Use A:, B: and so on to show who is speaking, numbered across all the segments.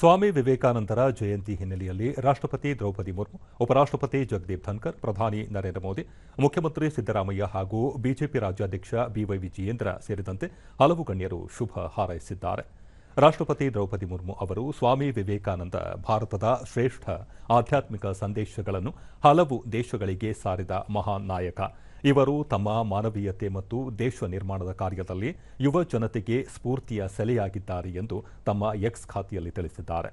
A: ಸ್ವಾಮಿ ವಿವೇಕಾನಂದರ ಜಯಂತಿ ಹಿನ್ನೆಲೆಯಲ್ಲಿ ರಾಷ್ಟ್ರಪತಿ ದ್ರೌಪದಿ ಮುರ್ಮು, ಉಪರಾಷ್ಟ್ರಪತಿ ಜಗದೀಪ್ ಧನ್ಕರ್, ಪ್ರಧಾನಿ ನರೇಂದ್ರ ಮೋದಿ, ಮುಖ್ಯಮಂತ್ರಿ ಸಿದ್ದರಾಮಯ್ಯ ಹಾಗೂ ಬಿಜೆಪಿ ರಾಜ್ಯಾಧ್ಯಕ್ಷ ಬಿವೈ ವಿಜಯೇಂದ್ರ ಸೇರಿದಂತೆ ಹಲವು ಗಣ್ಯರು ಶುಭ ಹಾರೈಸಿದ್ದಾರೆ. ರಾಷ್ಟ್ರಪತಿ ದ್ರೌಪದಿ ಮುರ್ಮು ಅವರು ಸ್ವಾಮಿ ವಿವೇಕಾನಂದ ಭಾರತದ ಶ್ರೇಷ್ಠ ಆಧ್ಯಾತ್ಮಿಕ ಸಂದೇಶಗಳನ್ನು ಹಲವು ದೇಶಗಳಿಗೆ ಸಾರಿದ ಮಹಾನ್ ನಾಯಕ ಇವರು ತಮ್ಮ ಮಾನವೀಯತೆ ಮತ್ತು ದೇಶ ನಿರ್ಮಾಣದ ಕಾರ್ಯದಲ್ಲಿ ಯುವ ಜನತೆಗೆ ಸ್ಫೂರ್ತಿಯ ಸೆಲೆಯಾಗಿದ್ದಾರೆ ಎಂದು ತಮ್ಮ ಎಕ್ಸ್ ಖಾತೆಯಲ್ಲಿ ತಿಳಿಸಿದ್ದಾರೆ.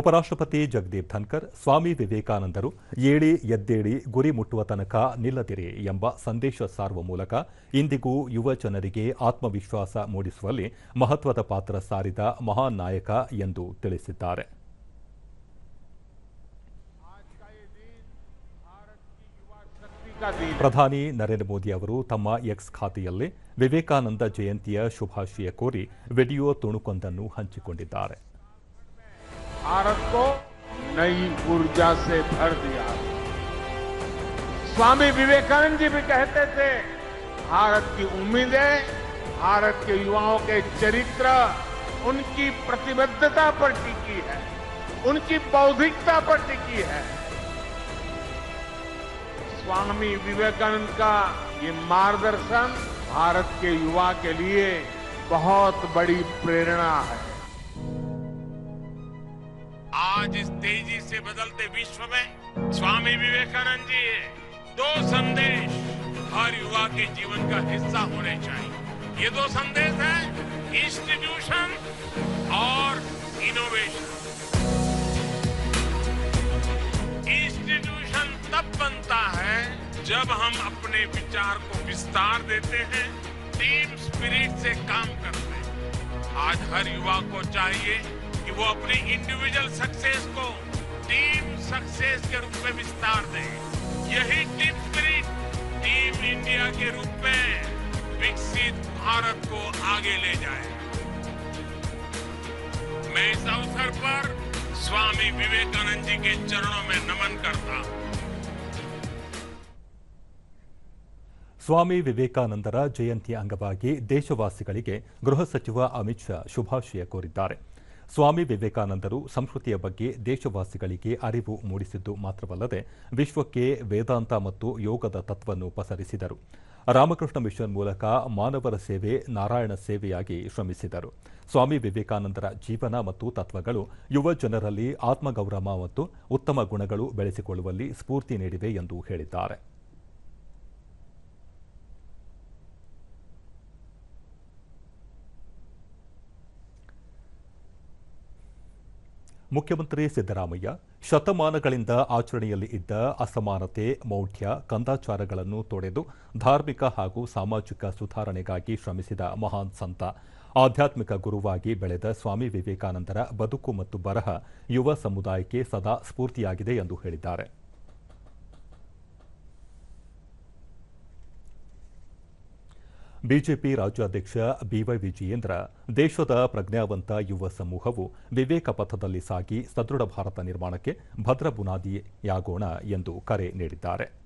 A: ಉಪರಾಷ್ಟ್ರಪತಿ ಜಗದೀಪ್ ಧನ್ಕರ್, ಸ್ವಾಮಿ ವಿವೇಕಾನಂದರು, ಏಳಿ ಎದ್ದೇಳಿ ಗುರಿ ಮುಟ್ಟುವ ತನಕ ನಿಲ್ಲದಿರಿ ಎಂಬ ಸಂದೇಶ ಸಾರುವ ಮೂಲಕ ಇಂದಿಗೂ ಯುವ ಜನರಿಗೆ ಆತ್ಮವಿಶ್ವಾಸ ಮೂಡಿಸುವಲ್ಲಿ ಮಹತ್ವದ ಪಾತ್ರ ಸಾರಿದ ಮಹಾನ್ ನಾಯಕ ಎಂದು ತಿಳಿಸಿದ್ದಾರೆ. ಪ್ರಧಾನಿ ನರೇಂದ್ರ ಮೋದಿ ಅವರು ತಮ್ಮ ಎಕ್ಸ್ ಖಾತೆಯಲ್ಲಿ ವಿವೇಕಾನಂದ ಜಯಂತಿಯ ಶುಭಾಶಯ ಕೋರಿ ವಿಡಿಯೋ ತುಣುಕೊಂದನ್ನು ಹಂಚಿಕೊಂಡಿದ್ದಾರೆ
B: भारत को नई ऊर्जा से भर दिया स्वामी विवेकानंद जी भी कहते थे भारत की उम्मीदें भारत के युवाओं के चरित्र उनकी प्रतिबद्धता पर टिकी है उनकी बौद्धिकता पर टिकी है स्वामी विवेकानंद का ये मार्गदर्शन भारत के युवा के लिए बहुत बड़ी प्रेरणा है। आज इस तेज़ी से बदलते विश्व में स्वामी विवेकानंद जी, दो संदेश हर युवा के जीवन का हिस्सा होने चाहिए। ये दो संदेश हैं इंस्टीट्यूशन और इनोवेशन जब हम अपने विचार को विस्तार देते हैं टीम स्पिरिट से काम करते हैं। आज हर युवा को चाहिए कि वो अपनी इंडिविजुअल सक्सेस को टीम सक्सेस के रूप में विस्तार दें। यही टीम स्पिरिट टीम इंडिया के रूप में विकसित भारत को आगे ले जाए। मैं इस अवसर पर स्वामी विवेकानंद जी के चरणों में नमन करता हूँ।
A: ಸ್ವಾಮಿ ವಿವೇಕಾನಂದರ ಜಯಂತಿ ಅಂಗವಾಗಿ ದೇಶವಾಸಿಗಳಿಗೆ ಗೃಹ ಸಚಿವ ಅಮಿತ್ ಶಾ ಶುಭಾಶಯ ಕೋರಿದ್ದಾರೆ. ಸ್ವಾಮಿ ವಿವೇಕಾನಂದರು ಸಂಸ್ಕೃತಿಯ ಬಗ್ಗೆ ದೇಶವಾಸಿಗಳಿಗೆ ಅರಿವು ಮೂಡಿಸಿದ್ದು ಮಾತ್ರವಲ್ಲದೆ ವಿಶ್ವಕ್ಕೆ ವೇದಾಂತ ಮತ್ತು ಯೋಗದ ತತ್ವವನ್ನು ಪಸರಿಸಿದರು. ರಾಮಕೃಷ್ಣ ಮಿಷನ್ ಮೂಲಕ ಮಾನವರ ಸೇವೆ, ನಾರಾಯಣ ಸೇವೆಯಾಗಿ ಶ್ರಮಿಸಿದರು. ಸ್ವಾಮಿ ವಿವೇಕಾನಂದರ ಜೀವನ ಮತ್ತು ತತ್ವಗಳು ಯುವ ಜನರಲ್ಲಿ ಆತ್ಮಗೌರವ ಮತ್ತು ಉತ್ತಮ ಗುಣಗಳು ಬೆಳೆಸಿಕೊಳ್ಳುವಲ್ಲಿ ಸ್ಫೂರ್ತಿ ನೀಡಿವೆ ಎಂದು ಹೇಳಿದ್ದಾರೆ. ಮುಖ್ಯಮಂತ್ರಿ ಸಿದ್ದರಾಮಯ್ಯ ಶತಮಾನಗಳಿಂದ ಆಚರಣೆಯಲ್ಲಿ ಇದ್ದ ಅಸಮಾನತೆ, ಮೌಢ್ಯ, ಕಂದಾಚಾರಗಳನ್ನು ತೊಡೆದು ಧಾರ್ಮಿಕ ಹಾಗೂ ಸಾಮಾಜಿಕ ಸುಧಾರಣೆಗಾಗಿ ಶ್ರಮಿಸಿದ ಮಹಾನ್ ಸಂತ. ಆಧ್ಯಾತ್ಮಿಕ ಗುರುವಾಗಿ ಬೆಳೆದ ಸ್ವಾಮಿ ವಿವೇಕಾನಂದರ ಬದುಕು ಮತ್ತು ಬರಹ ಯುವ ಸಮುದಾಯಕ್ಕೆ ಸದಾ ಸ್ಫೂರ್ತಿಯಾಗಿದೆ ಎಂದು ಹೇಳಿದ್ದಾರೆ. ಬಿಜೆಪಿ ರಾಜ್ಯಾಧ್ಯಕ್ಷ ಬಿವೈ ವಿಜಯೇಂದ್ರ ದೇಶದ ಪ್ರಜ್ಞಾವಂತ ಯುವ ಸಮೂಹವು ವಿವೇಕ ಪಥದಲ್ಲಿ ಸಾಗಿ ಸದೃಢ ಭಾರತ ನಿರ್ಮಾಣಕ್ಕೆ ಭದ್ರ ಬುನಾದಿಯಾಗೋಣ ಎಂದು ಕರೆ ನೀಡಿದ್ದಾರೆ.